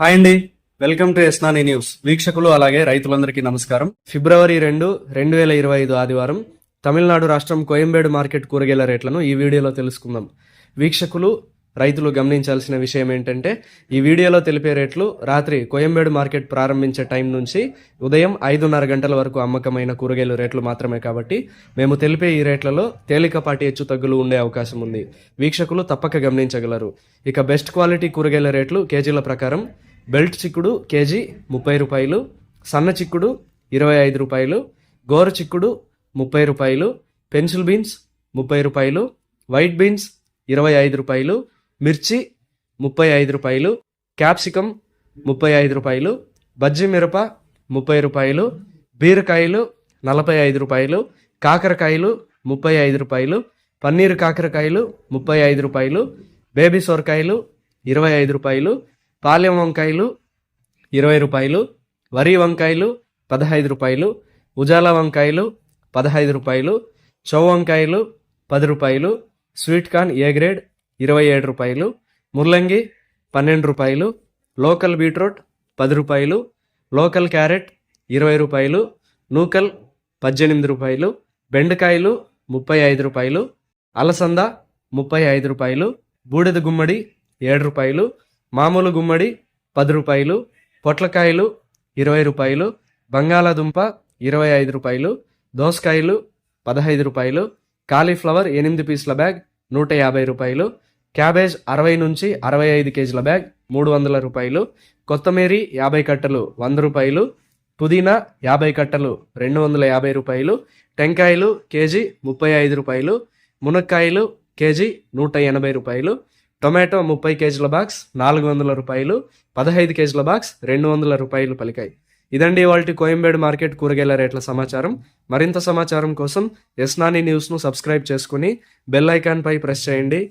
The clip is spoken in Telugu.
హాయ్ అండి. వెల్కమ్ టు ఎస్నాని న్యూస్. వీక్షకులు అలాగే రైతులందరికీ నమస్కారం. ఫిబ్రవరి రెండు రెండు వేల ఇరవై ఐదు ఆదివారం తమిళనాడు రాష్ట్రం కోయంబేడు మార్కెట్ కూరగాయల రేట్లను ఈ వీడియోలో తెలుసుకుందాం. వీక్షకులు రైతులు గమనించాల్సిన విషయం ఏంటంటే ఈ వీడియోలో తెలిపే రేట్లు రాత్రి కోయంబేడు మార్కెట్ ప్రారంభించే టైం నుంచి ఉదయం ఐదున్నర గంటల వరకు అమ్మకమైన కూరగాయల రేట్లు మాత్రమే కాబట్టి మేము తెలిపే ఈ రేట్లలో తేలికపాటి హెచ్చు తగ్గులు ఉండే అవకాశం ఉంది. వీక్షకులు తప్పక గమనించగలరు. ఇక బెస్ట్ క్వాలిటీ కూరగాయల రేట్లు కేజీల ప్రకారం బెల్ట్ చిక్కుడు కేజీ ముప్పై రూపాయలు సన్న చిక్కుడు ఇరవై ఐదు రూపాయలు గోర చిక్కుడు ముప్పై రూపాయలు పెన్సిల్ బీన్స్ ముప్పై రూపాయలు వైట్ బీన్స్ ఇరవై ఐదు రూపాయలు మిర్చి ముప్పై ఐదు రూపాయలు క్యాప్సికమ్ ముప్పై ఐదు రూపాయలు బజ్జి మిరప ముప్పై రూపాయలు బీరకాయలు నలభై ఐదు రూపాయలు కాకరకాయలు ముప్పై ఐదు రూపాయలు పన్నీర్ కాకరకాయలు ముప్పై ఐదు రూపాయలు బేబీ సొరకాయలు ఇరవై ఐదు రూపాయలు పాలెం వంకాయలు ఇరవై రూపాయలు వరి వంకాయలు పదహైదు రూపాయలు ఉజాల వంకాయలు పదహైదు రూపాయలు చౌ వంకాయలు పది రూపాయలు స్వీట్ కార్న్ ఏ గ్రేడ్ ఇరవై ఏడు రూపాయలు ముల్లంగి పన్నెండు రూపాయలు లోకల్ బీట్రూట్ పది రూపాయలు లోకల్ క్యారెట్ ఇరవై రూపాయలు నూకల్ పద్దెనిమిది రూపాయలు బెండకాయలు ముప్పై ఐదు రూపాయలు అలసంద ముప్పై ఐదు రూపాయలు బూడిద గుమ్మడి ఏడు రూపాయలు మామూలు గుమ్మడి పది రూపాయలు పొట్లకాయలు ఇరవై రూపాయలు బంగాళాదుంప ఇరవై ఐదు రూపాయలు దోసకాయలు పదహైదు రూపాయలు కాలీఫ్లవర్ ఎనిమిది పీసుల బ్యాగ్ నూట యాభై రూపాయలు క్యాబేజ్ అరవై నుంచి అరవై ఐదు కేజీల బ్యాగ్ మూడు వందల రూపాయలు. కొత్తమీరి యాభై కట్టలు వంద రూపాయలు. పుదీనా యాభై కట్టలు రెండు వందల యాభై రూపాయలు. టెంకాయలు కేజీ ముప్పై ఐదు రూపాయలు. మునక్కాయలు కేజీ నూట ఎనభై రూపాయలు. టొమాటో ముప్పై కేజీల బాక్స్ నాలుగు వందల రూపాయలు. పదహైదు కేజీల బాక్స్ రెండు వందల రూపాయలు పలికాయి. ఇదండి వాళ్ళ కోయంబేడు మార్కెట్ కూరగాయల రేట్ల సమాచారం. మరింత సమాచారం కోసం ఎస్నాని న్యూస్ను సబ్స్క్రైబ్ చేసుకుని బెల్ ఐకాన్పై ప్రెస్ చేయండి.